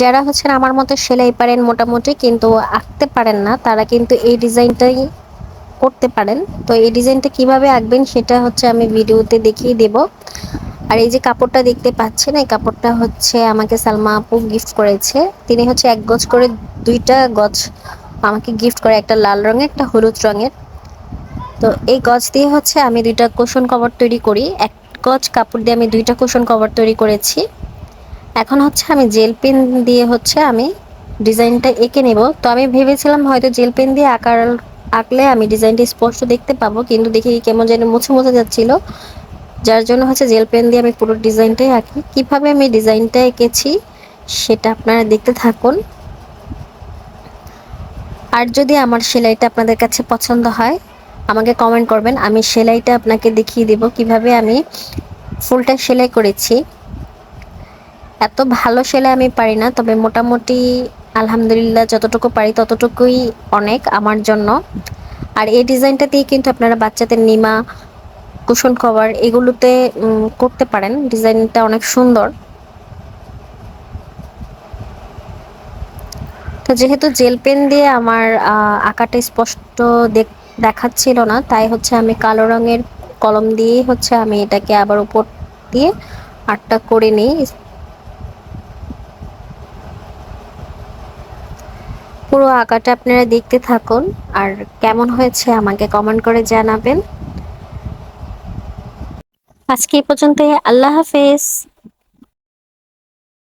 যারা হচ্ছেন আমার মতো সেলাই পারেন মোটামুটি, কিন্তু আঁকতে পারেন না, তারা কিন্তু এই ডিজাইনটাই করতে পারেন। তো এই ডিজাইনটা কীভাবে আঁকবেন সেটা হচ্ছে আমি ভিডিওতে দেখিয়ে দেব। আর এই যে কাপড়টা দেখতে পাচ্ছেন, এই কাপড়টা হচ্ছে আমাকে সালমা আপু গিফট করেছে। তিনি হচ্ছে এক গজ করে দুইটা গজ আমাকে গিফট করে, একটা লাল রঙের, একটা হলুদ রঙের। তো এই গজ দিয়ে হচ্ছে আমি দুইটা কুশন কভার তৈরি করি। এক গজ কাপড় দিয়ে আমি দুইটা কুশন কভার তৈরি করেছি। এখন হচ্ছে আমি জেল পেন দিয়ে হচ্ছে আমি ডিজাইনটা এঁকে নেব। তো আমি ভেবেছিলাম হয়তো জেল পেন দিয়ে আঁকার আঁকলে আমি ডিজাইনটা স্পষ্ট দেখতে পাবো, কিন্তু দেখি কেমন যেন মুছে মুছে যাচ্ছিল। যার জন্য হচ্ছে জেল পেন দিয়ে আমি পুরো ডিজাইনটাই আঁকি। কীভাবে আমি ডিজাইনটা এঁকেছি সেটা আপনারা দেখতে থাকুন। আর যদি আমার সেলাইটা আপনাদের কাছে পছন্দ হয়, আমাকে কমেন্ট করবেন। আমি সেলাইটা আপনাকে দেখিয়ে দেব কীভাবে আমি ফুলটা সেলাই করেছি। এত ভালো সেলাই আমি পারি না, তবে মোটামুটি আলহামদুলিল্লাহ যতটুকু পারি ততটুকুই অনেক আমার জন্য। আর এই ডিজাইনটা দিয়ে কিন্তু আপনারা বাচ্চাদের নিমা, কুশন কভার এগুলোতে করতে পারেন। ডিজাইনটা অনেক সুন্দর। তো যেহেতু জেল পেন দিয়ে আমার আঁকাটা স্পষ্ট দেখাচ্ছিল না, তাই হচ্ছে আমি কালো রঙের কলম দিয়ে হচ্ছে আমি এটাকে আবার উপর দিয়ে আটটা করে নিই। পুরো আঁকাটা আপনারা দেখতে থাকুন। আর কেমন হয়েছে আমাকে কমেন্ট করে জানাবেন। আজকে এই পর্যন্ত আল্লাহ হাফেজ।